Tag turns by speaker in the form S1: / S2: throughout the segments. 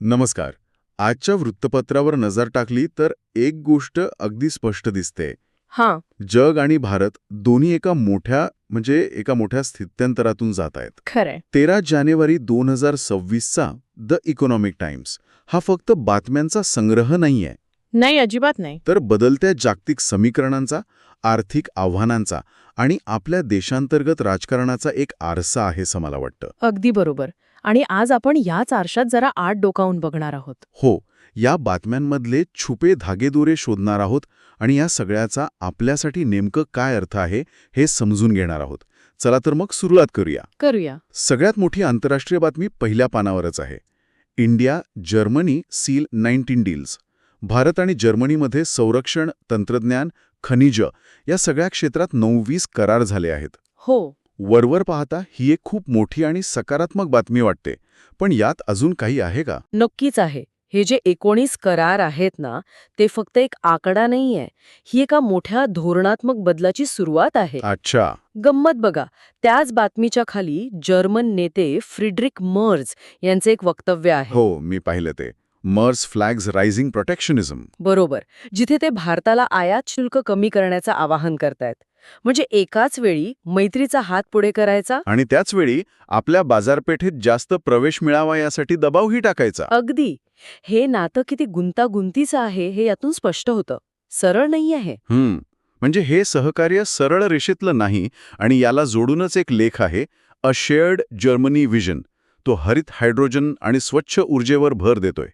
S1: नमस्कार. आजच्या वृत्तपत्रावर नजर टाकली तर एक गोष्ट अगदी स्पष्ट दिसते.
S2: हां.
S1: जग आणि भारत दोन्ही एका मोठ्या म्हणजे एका मोठ्या स्थित्यंतरातून जात आहेत.
S2: खरंय
S1: तेरा जानेवारी दोन हजार सव्वीसचा द इकॉनॉमिक टाइम्स. हा फक्त बातम्यांचा संग्रह नाहीये.
S2: नाही अजिबात नाही.
S1: तर बदलत्या जागतिक समीकरणांचा आर्थिक आव्हानांचा आणि आपल्या देशांतर्गत राजकारणाचा एक आरसा आहे असं मला वाटतं.
S2: अगदी बरोबर. आणि आज आपण याच आरशात जरा आठ डोकावून बघणार आहोत.
S1: हो या बातम्यांमधले छुपे धागेदोरे शोधणार आहोत आणि या सगळ्याचा आपल्यासाठी नेमकं काय अर्थ आहे हे समजून घेणार आहोत. चला तर मग सुरुवात करूया.
S2: करूया.
S1: सगळ्यात मोठी आंतरराष्ट्रीय बातमी पहिल्या पानावरच आहे. India Germany seal nineteen deals. Bharat आणि जर्मनीमध्ये संरक्षण तंत्रज्ञान खनिज या सगळ्या क्षेत्रात नऊवीस करार झाले आहेत.
S2: हो.
S1: वरवर पाहता ही एक खूप मोठी आणि सकारात्मक बातमी वाटते. पण यात अजून काही आहे का?
S3: नक्कीच आहे. हे जे एकोणीस करार आहेत ना ते फक्त एक आकडा नाहीये. ही एका मोठ्या धोरणात्मक बदलाची सुरुवात आहे.
S1: अच्छा.
S3: गंमत बघा. त्याच बातमीच्या खाली जर्मन नेते फ्रिडरिक मर्ज यांचे एक वक्तव्य आहे.
S1: हो मी पाहिलं ते. मर्स फ्लॅग्स रायझिंग प्रोटेक्शनिझम
S3: बरोबर. जिथे ते भारताला आयात शुल्क कमी करण्याचं आवाहन करतायत. म्हणजे एकाच वेळी मैत्रीचा हात पुढे करायचा?
S1: आणि त्याच वेळी आपल्या बाजारपेठेत जास्त प्रवेश मिळावा यासाठी दबावही टाकायचा.
S3: अगदी. हे नातं किती गुंतागुंतीचं आहे हे यातून स्पष्ट होतं. सरळ नाही आहे
S1: म्हणजे हे सहकार्य सरळ रेषेतलं नाही आणि याला जोडूनच एक लेख आहे अ शेअर्ड जर्मनी विजन तो हरित हायड्रोजन आणि स्वच्छ ऊर्जेवर भर देतोय.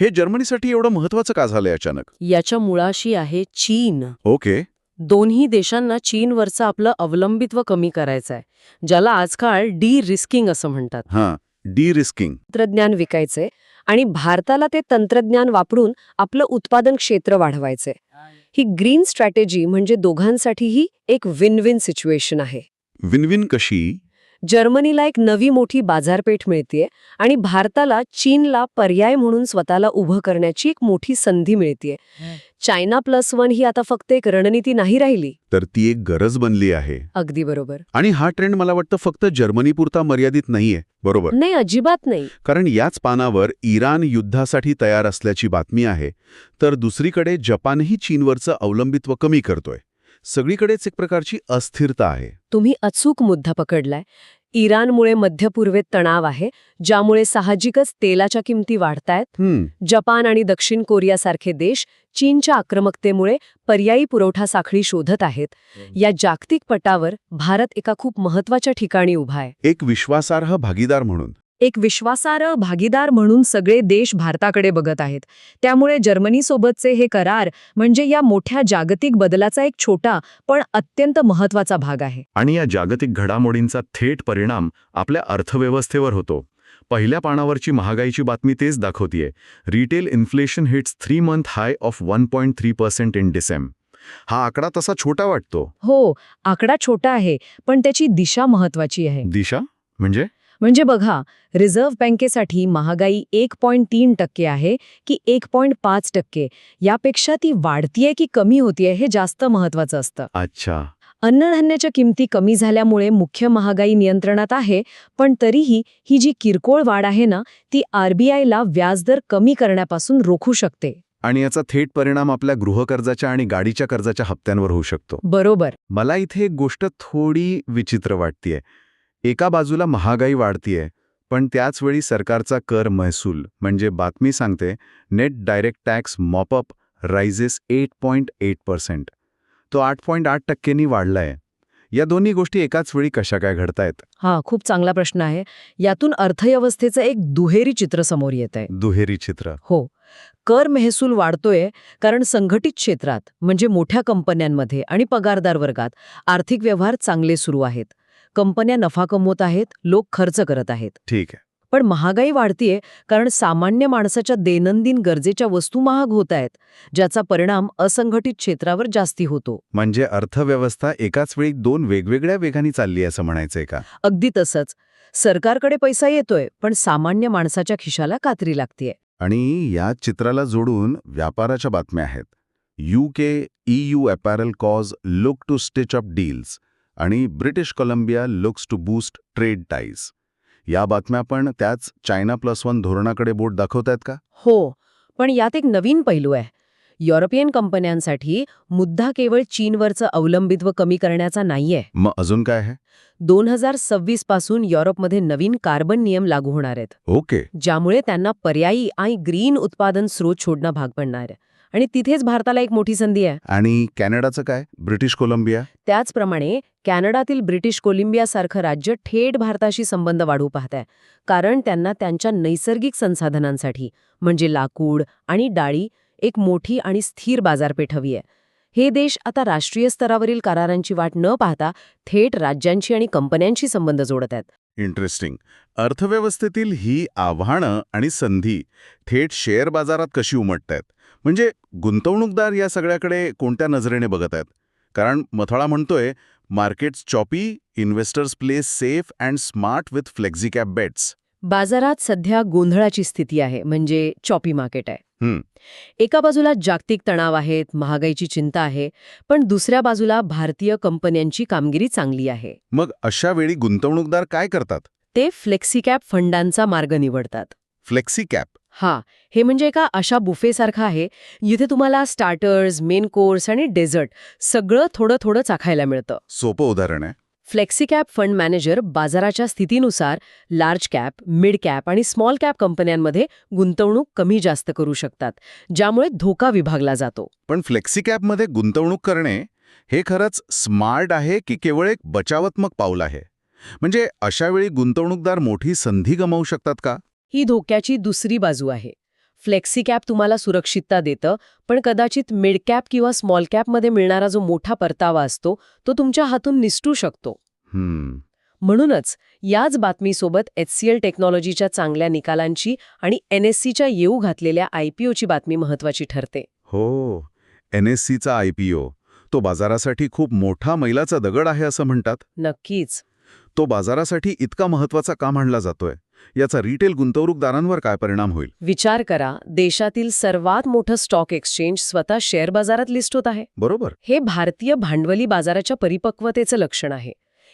S1: हे जर्मनीसाठी एवढं महत्वाचं का झालंय अचानक?
S3: याच्या मुळाशी आहे चीन.
S1: ओके.
S3: दोन्ही देशांना चीनवरचं आपलं अवलंबित्व कमी करायचं आहे ज्याला आजकाल डी रिस्किंग असं म्हणतात.
S1: हां डी रिस्किंग
S3: तंत्रज्ञान विकायचंय आणि भारताला ते तंत्रज्ञान वापरून आपलं उत्पादन क्षेत्र वाढवायचंय. ही ग्रीन स्ट्रॅटेजी म्हणजे दोघांसाठीही एक विन विन सिच्युएशन आहे.
S1: विनविन कशी?
S3: जर्मनीला एक नवी मोठी बाजारपेठ मिळतीये आणि भारताला चीनला पर्याय म्हणून स्वतःला उभं करण्याची एक मोठी संधी मिळतीये. चायना प्लस वन ही आता फक्त एक रणनीती नाही राहिली.
S1: तर ती एक गरज बनली आहे.
S3: अगदी बरोबर.
S1: आणि हा ट्रेंड मला वाटतं फक्त जर्मनीपुरता मर्यादित नाहीये. बरोबर?
S3: नाही अजिबात नाही.
S1: कारण याच पानावर इराण युद्धासाठी तयार असल्याची बातमी आहे तर दुसरीकडे जपानही चीनवरचं अवलंबित्व कमी करतोय. सगळीकडेच एक प्रकारची अस्थिरता आहे.
S3: तुम्ही अचूक मुद्दा पकडलाय. इराणमुळे मध्य पूर्वेत तणाव आहे ज्यामुळे साहजिकच तेलाच्या किमती वाढतायत. जपान आणि दक्षिण कोरियासारखे देश चीनच्या आक्रमकतेमुळे पर्यायी पुरवठा साखळी शोधत आहेत. या जागतिक पटावर भारत एका खूप महत्त्वाच्या ठिकाणी उभा आहे.
S1: एक विश्वासार्ह भागीदार म्हणून.
S2: एक विश्वासार्ह भागीदार म्हणून सगळे देश भारताकडे बघत आहेत. त्यामुळे जर्मनीसोबतचे हे करार म्हणजे या मोठ्या जागतिक बदलाचा एक छोटा पण अत्यंत महत्त्वाचा भाग आहे.
S4: आणि या जागतिक घडामोडींचा थेट परिणाम आपल्या अर्थव्यवस्थेवर होतो. पहिल्या पानावरची महागाईची बातमी तेच दाखवतीये. Retail inflation hits three month high of one point three percent in December हा आकडा तसा छोटा वाटतो?
S2: हो आकडा छोटा आहे पण त्याची दिशा महत्वाची आहे.
S4: दिशा? म्हणजे?
S2: म्हणजे बघा रिझर्व्ह बँकेसाठी महागाई एक पॉईंट तीन टक्के आहे की एक पॉईंट पाच टक्के. यापेक्षा ती वाढतीये की कमी होतीये हे जास्त महत्वाचं असतं.
S4: अच्छा.
S2: अन्नधान्याच्या किमती कमी झाल्यामुळे मुख्य महागाई नियंत्रणात आहे पण तरीही ही जी किरकोळ वाढ आहे ना ती आरबीआयला व्याजदर कमी करण्यापासून रोखू शकते.
S4: आणि याचा थेट परिणाम आपल्या गृहकर्जाच्या आणि गाडीच्या कर्जाच्या हप्त्यांवर होऊ शकतो.
S2: बरोबर.
S4: मला इथे एक गोष्ट थोडी विचित्र वाटतीये. एका बाजूला महागाई वाढतीये पण त्याचवेळी सरकारचा कर महसूल. म्हणजे बातमी सांगते net direct tax mop up rises eight point eight percent. तो आठ पॉईंट आठ टक्क्यांनी वाढलाय. या दोन्ही गोष्टी एकाच वेळी कशा काय घडतायत?
S2: हा खूप चांगला प्रश्न आहे. यातून अर्थव्यवस्थेचं एक दुहेरी चित्र समोर येत आहे
S4: दुहेरी चित्र.
S2: हो. कर महसूल वाढतोय कारण संघटित क्षेत्रात म्हणजे मोठ्या कंपन्यांमध्ये आणि पगारदार वर्गात आर्थिक व्यवहार चांगले सुरू आहेत. कंपन्या नफा कमवत आहेत लोक खर्च करत आहेत.
S4: ठीक आहे.
S2: पण महागाई वाढतीये कारण सामान्य माणसाच्या दैनंदिन गरजेच्या वस्तू महाग होत आहेत ज्याचा परिणाम असंघटित क्षेत्रावर जास्ती होतो.
S4: म्हणजे अर्थव्यवस्था एकाच वेळी दोन वेगवेगळ्या वेगाने चालली असं म्हणायचंय का?
S2: अगदी तसंच. सरकारकडे पैसा येतोय पण सामान्य माणसाच्या खिशाला कात्री लागतीये.
S1: आणि या चित्राला जोडून व्यापाराच्या बातम्या आहेत. U K EU apparel cos look to stitch up deals आणि British Columbia looks to boost trade ties.
S4: या बातम्या पण त्याच चायना प्लस वन धोरणाकडे बोट दाखवतायत का?
S2: हो पण यात एक नवीन पैलू आहे. युरोपियन कंपन्यांसाठी मुद्दा केवळ चीनवरचं अवलंबित्व कमी करण्याचा नाहीये.
S4: मग अजून काय आहे?
S2: दोन हजार सव्वीसपासून युरोपमध्ये नवीन कार्बन नियम लागू होणार आहेत.
S4: ओके.
S2: ज्यामुळे त्यांना पर्यायी आणि ग्रीन उत्पादन स्रोत शोधणं भाग पडणार आहे. आणि तिथेच भारताला एक मोठी संधी आहे.
S4: आणि कॅनडाचं काय? British Columbia?
S2: त्याचप्रमाणे कॅनडातील ब्रिटिश कोलंबियासारखं राज्य थेट भारताशी संबंध वाढवू पाहत आहे कारण त्यांना त्यांच्या नैसर्गिक संसाधनांसाठी म्हणजे लाकूड आणि डाळी एक मोठी आणि स्थिर बाजारपेठ हवी आहे. हे देश आता राष्ट्रीय स्तरावरील करारांची वाट न पाहता थेट राज्यांची आणि कंपन्यांशी संबंध जोडत आहेत.
S1: इंटरेस्टिंग अर्थव्यवस्थेतील ही आव्हानं आणि संधी थेट शेअर बाजारात कशी उमटतायत? म्हणजे गुंतवणूकदार या सगळ्याकडे कोणत्या नजरेने बघत आहेत? कारण मथळा म्हणतोय markets choppy investors play safe and smart with flexicap bets.
S2: बाजारात सध्या गोंधळाची स्थिती आहे म्हणजे चॉपी मार्केट आहे.
S1: हं.
S2: एका बाजूला जागतिक तणाव आहेत महागाईची चिंता आहे पण दुसऱ्या बाजूला भारतीय कंपन्यांची कामगिरी चांगली आहे.
S1: मग अशा वेळी गुंतवणूकदार काय करतात?
S2: ते फ्लेक्सिकॅप फंडांचा मार्ग निवडतात.
S1: फ्लेक्सिकॅप
S2: हा हे म्हणजे एका अशा बुफेसारखं आहे जिथे तुम्हाला स्टार्टर्स मेन कोर्स आणि डेझर्ट सगळं थोडं थोडं चाखायला मिळतं.
S1: सोपं उदाहरण आहे.
S2: फ्लेक्सिकॅप फंड मॅनेजर बाजाराच्या स्थितीनुसार लार्ज कॅप मिड कॅप आणि स्मॉल कॅप कंपन्यांमध्ये गुंतवणूक कमी जास्त करू शकतात ज्यामुळे धोका विभागला जातो.
S1: पण फ्लेक्सिकॅपमध्ये गुंतवणूक करणे हे खरंच स्मार्ट आहे की केवळ एक बचावात्मक पाऊल आहे? म्हणजे अशा वेळी गुंतवणूकदार मोठी संधी गमावू शकतात का?
S2: ही धोक्याची दुसरी बाजू आहे. फ्लेक्सिकॅप तुम्हाला सुरक्षितता देतं पण कदाचित मिड कॅप किंवा स्मॉल कॅपमध्ये मिळणारा जो मोठा परतावा असतो तो तुमच्या हातून निसटू शकतो.
S1: हम्म.
S2: म्हणूनच याच बातमीसोबत एचसीएल टेक्नॉलॉजीच्या चांगल्या निकालांची आणि एनएससीच्या येऊ घातलेल्या आयपीओची बातमी महत्वाची ठरते.
S1: हो एन एस सीचा आय पी ओ तो बाजारासाठी खूप मोठा मैलाचा दगड आहे असं म्हणतात?
S2: नक्कीच.
S1: तो बाजारासाठी इतका महत्त्वाचा का मानला जातोय? याचा रिटेल गुंतवणूकदारांवर काय परिणाम होईल?
S2: विचार करा देशातील सर्वात मोठं स्टॉक एक्सचेंज स्वतः शेअर बाजारात लिस्ट होत आहे.
S1: बरोबर.
S2: हे भारतीय भांडवली बाजाराच्या परिपक्वतेचं लक्षण आहे.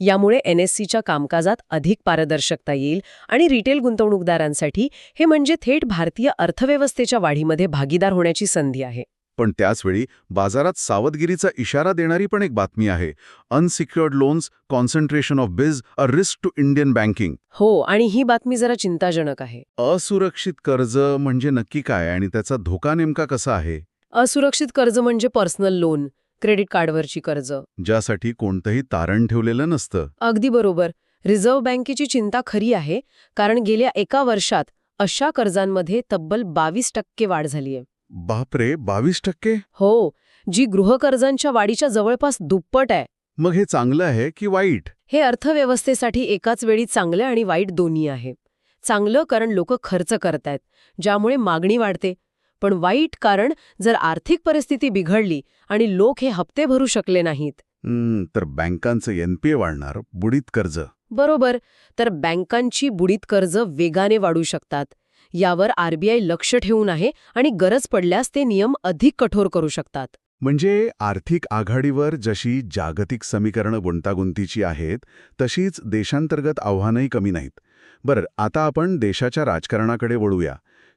S2: यामुळे एनएससीच्या कामकाजात अधिक पारदर्शकता येईल आणि रिटेल गुंतवणूकदारांसाठी हे म्हणजे थेट भारतीय अर्थव्यवस्थेच्या वाढीमध्ये भागीदार होण्याची संधी आहे.
S1: पण त्याचवेळी बाजारात सावधगिरीचा इशारा देणारी पण एक बातमी आहे. Unsecured loans concentration of biz a risk to Indian banking
S2: हो आणि ही बातमी जरा चिंताजनक आहे.
S1: असुरक्षित कर्ज म्हणजे नक्की काय आणि त्याचा धोका नेमका कसा आहे?
S2: असुरक्षित कर्ज म्हणजे पर्सनल लोन क्रेडिट कार्डवरची कर्ज.
S1: ज्यासाठी कोणतंही तारण ठेवलेलं नसतं.
S2: अगदी बरोबर. रिझर्व्ह बँकेची चिंता खरी आहे कारण गेल्या एका वर्षात अशा कर्जांमध्ये तब्बल बावीस टक्के वाढ झालीय.
S1: बापरे बावीस टक्के?
S2: हो जी गृहकर्जांच्या वाढीच्या जवळपास दुप्पट आहे.
S1: मग हे चांगलं आहे की वाईट?
S2: हे अर्थव्यवस्थेसाठी एकाच वेळी चांगलं आणि वाईट दोन्ही आहे. चांगलं कारण लोक खर्च करतायत ज्यामुळे मागणी वाढते. पण वाईट कारण जर आर्थिक परिस्थिती बिघडली आणि लोक हे हप्ते भरू शकले नाहीत.
S1: तर बँकांचं एनपीए वाढणार बुडीत कर्ज.
S2: बरोबर तर बँकांची बुडीत कर्ज वेगाने वाढू शकतात. यावर आरबीआय लक्ष ठेवून आहे आणि गरज पडल्यास ते नियम अधिक कठोर करू शकतात.
S1: म्हणजे आर्थिक आघाडीवर जशी जागतिक समीकरणं गुंतागुंतीची आहेत तशीच देशांतर्गत आव्हानंही कमी नाहीत. बरं आता आपण देशाच्या राजकारणाकडे वळूया.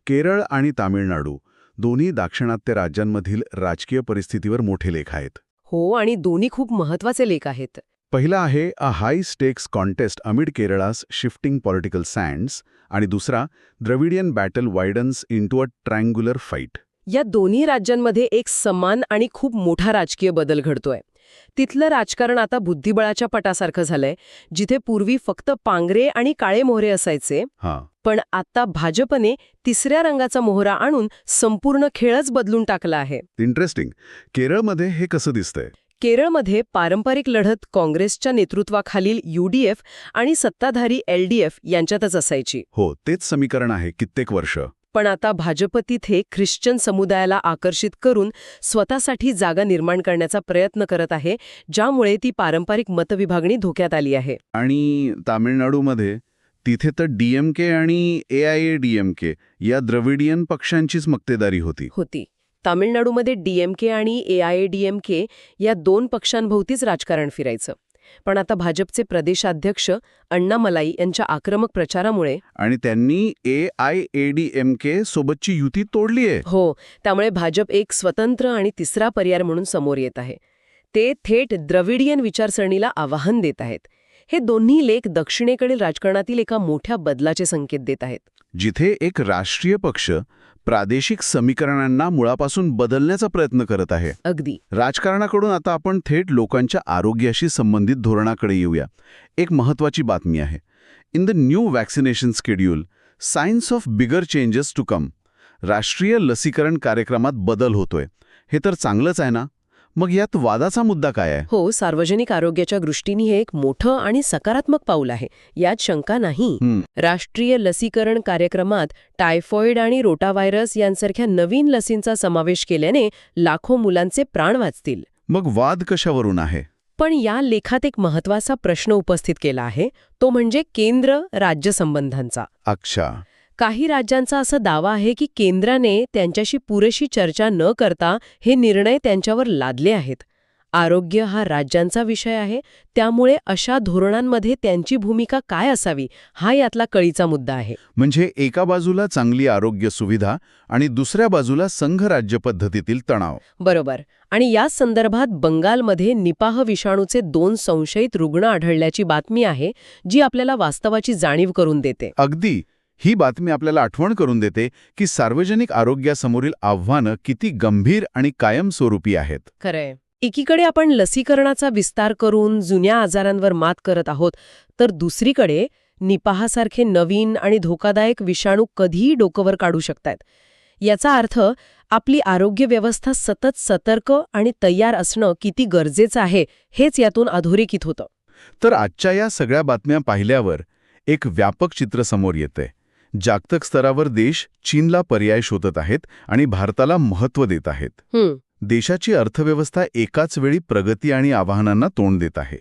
S1: केरळ आणि तामिळनाडू दोन्ही दाक्षिणात्य राज्यांमधील राजकीय परिस्थितीवर मोठे लेख आहेत.
S2: हो आणि दोन्ही खूप महत्त्वाचे लेख आहेत.
S1: पहिला आहे a high stakes contest amid Kerala's shifting political sands आणि दुसरा Dravidian battle widens into a triangular fight
S2: या दोन्ही राज्यांमध्ये एक समान आणि खूप मोठा राजकीय बदल घडतोय. तिथलं राजकारण आता बुद्धिबळाच्या पटासारखं झालंय जिथे पूर्वी फक्त पांगरे आणि काळे मोहरे असायचे पण आता भाजपने तिसऱ्या रंगाचा मोहरा आणून संपूर्ण खेळच बदलून टाकला आहे.
S1: इंटरेस्टिंग केरळमध्ये हे कसं दिसतंय?
S2: केरळमध्ये पारंपरिक लढत काँग्रेसच्या नेतृत्वाखालील यूडीएफ आणि सत्ताधारी एलडीएफ यांच्यातच असायची.
S1: हो तेच समीकरण आहे कित्येक वर्ष.
S2: पण आता भाजप तिथे ख्रिश्चन समुदायाला आकर्षित करून स्वतःसाठी जागा निर्माण करण्याचा प्रयत्न करत आहे ज्यामुळे ती पारंपरिक मतविभागणी धोक्यात आली आहे.
S1: आणि तामिळनाडूमध्ये तिथे तर डीएमके आणि ए आय ए डीएमके या द्रविडियन पक्षांचीच मक्तेदारी होती.
S2: होती. तामिळनाडूमध्ये डीएमके आणि एआयएडीएमके या दोन पक्षांभोवतीच राजकारण फिरायचं. पण आता भाजपचे प्रदेशाध्यक्ष अण्णा मलाई यांच्या आक्रमक प्रचारामुळे
S1: आणि त्यांनी A I A D M K सोबतची युती तोडली आहे.
S2: हो त्यामुळे भाजप एक स्वतंत्र आणि तिसरा पर्याय म्हणून समोर येत आहे. ते थेट द्रविडियन विचारसरणीला आवाहन देत आहेत. हे दोन्ही लेख दक्षिणेकडील राजकारणातील एका मोठ्या बदलाचे संकेत देत आहेत.
S1: जिथे एक राष्ट्रीय पक्ष प्रादेशिक समीकरणांना मुळापासून बदलण्याचा प्रयत्न करत आहे.
S2: अगदी.
S1: राजकारणाकडून आता आपण थेट लोकांच्या आरोग्याशी संबंधित धोरणाकडे येऊया. एक महत्वाची बातमी आहे. In the new vaccination schedule signs of bigger changes to come. राष्ट्रीय लसीकरण कार्यक्रमात बदल होतोय. हे तर चांगलंच आहे ना? मग यात वादाचा मुद्दा काय आहे?
S2: हो सार्वजनिक आरोग्याच्या दृष्टीने हे एक मोठं आणि सकारात्मक पाऊल आहे. यात शंका नाही. राष्ट्रीय लसीकरण कार्यक्रमात टायफॉइड आणि रोटाव्हायरस यांसारख्या नवीन लसींचा समावेश केल्याने लाखो मुलांचे प्राण वाचतील.
S1: मग वाद कशावरून आहे?
S2: पण या लेखात एक महत्त्वाचा प्रश्न उपस्थित केला आहे. तो म्हणजे केंद्र राज्य संबंधांचा.
S1: अच्छा.
S2: काही राज्यांचा असा दावा आहे की केंद्राने त्यांच्याशी पुरेशी चर्चा न करता हे निर्णय त्यांच्यावर लादले आहेत. आरोग्य हा राज्यांचा विषय आहे त्यामुळे अशा धोरणांमध्ये त्यांची भूमिका काय असावी हा यातला कळीचा मुद्दा आहे.
S1: म्हणजे एका बाजूला चांगली आरोग्य सुविधा आणि दुसऱ्या बाजूला संघ राज्य पद्धतीतील तणाव.
S2: बरोबर. आणि या संदर्भात बंगालमध्ये निपाह विषाणूचे दोन संशयित रुग्ण आढळल्याची बातमी आहे जी आपल्याला वास्तवाची जाणीव करून देते.
S1: अगदी. ही बातमी आपल्याला आठवण करून देते की सार्वजनिक आरोग्यासमोरील आव्हानं किती गंभीर आणि कायमस्वरूपी आहेत.
S2: खरंय. एकीकडे आपण लसीकरणाचा विस्तार करून जुन्या आजारांवर मात करत आहोत तर दुसरीकडे निपाहासारखे नवीन आणि धोकादायक विषाणू कधीही डोकंवर काढू शकतात याचा अर्थ आपली आरोग्य व्यवस्था सतत सतर्क आणि तयार असणं किती गरजेचं आहे हेच यातून अधोरेखित होतं.
S1: तर आजच्या या सगळ्या बातम्या पाहिल्यावर एक व्यापक चित्र समोर येतंय. जागतिक स्तरावर देश चीनला पर्याय शोधत आहेत आणि भारताला महत्त्व देत आहेत. देशाची अर्थव्यवस्था एकाच वेळी प्रगती आणि आव्हानांना तोंड देत आहे.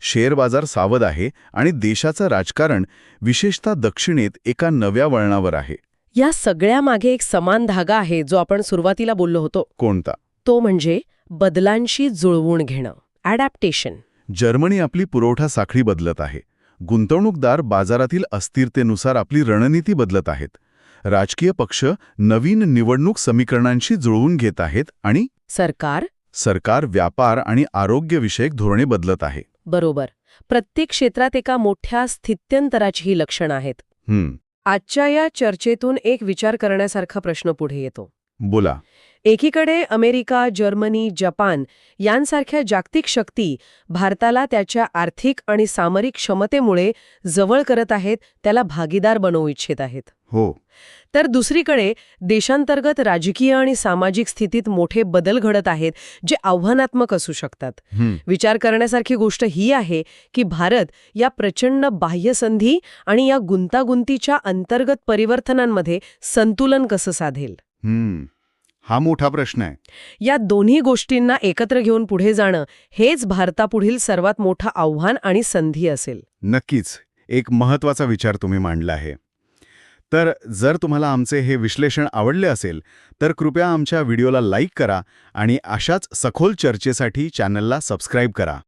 S1: शेअर बाजार सावध आहे आणि देशाचं राजकारण विशेषतः दक्षिणेत एका नव्या वळणावर आहे.
S2: या सगळ्यामागे एक समान धागा आहे जो आपण सुरुवातीला बोललो होतो.
S1: कोणता?
S2: तो म्हणजे बदलांशी जुळवून घेणं. ॲडॅप्टेशन
S1: जर्मनी आपली पुरवठा साखळी बदलत आहे. गुंतवणूकदार बाजारातील अस्थिरतेनुसार आपली रणनीती बदलत आहेत. राजकीय पक्ष नवीन निवडणूक समीकरणांशी जुळवून घेत आहेत आणि
S2: सरकार?
S1: सरकार व्यापार आणि आरोग्यविषयक धोरणे बदलत आहे.
S2: बरोबर. प्रत्येक क्षेत्रात एका मोठ्या स्थित्यंतराची ही लक्षणं आहेत. आजच्या या चर्चेतून एक विचार करण्यासारखा प्रश्न पुढे येतो.
S1: बोला.
S2: एकीकडे अमेरिका जर्मनी जपान यांसारख्या जागतिक शक्ती भारताला त्याच्या आर्थिक आणि सामरिक क्षमतेमुळे जवळ करत आहेत त्याला भागीदार बनवू इच्छित आहेत.
S1: हो.
S2: तर दुसरीकडे देशांतर्गत राजकीय आणि सामाजिक स्थितीत मोठे बदल घडत आहेत जे आव्हानात्मक असू शकतात. विचार करण्यासारखी गोष्ट ही आहे की भारत या प्रचंड बाह्य संधी आणि या गुंतागुंतीच्या अंतर्गत परिवर्तनांमध्ये संतुलन कसं साधेल.
S1: हा मोठा प्रश्न आहे.
S2: या दोन्ही गोष्टींना एकत्र घेऊन पुढे जाणं हेच भारतापुढील सर्वात मोठं आव्हान आणि संधी असेल.
S1: नक्कीच. एक महत्त्वाचा विचार तुम्ही मांडला आहे. तर जर तुम्हाला आमचे हे विश्लेषण आवडले असेल तर कृपया आमच्या व्हिडिओला लाईक करा आणि अशाच सखोल चर्चेसाठी चॅनलला सबस्क्राईब करा.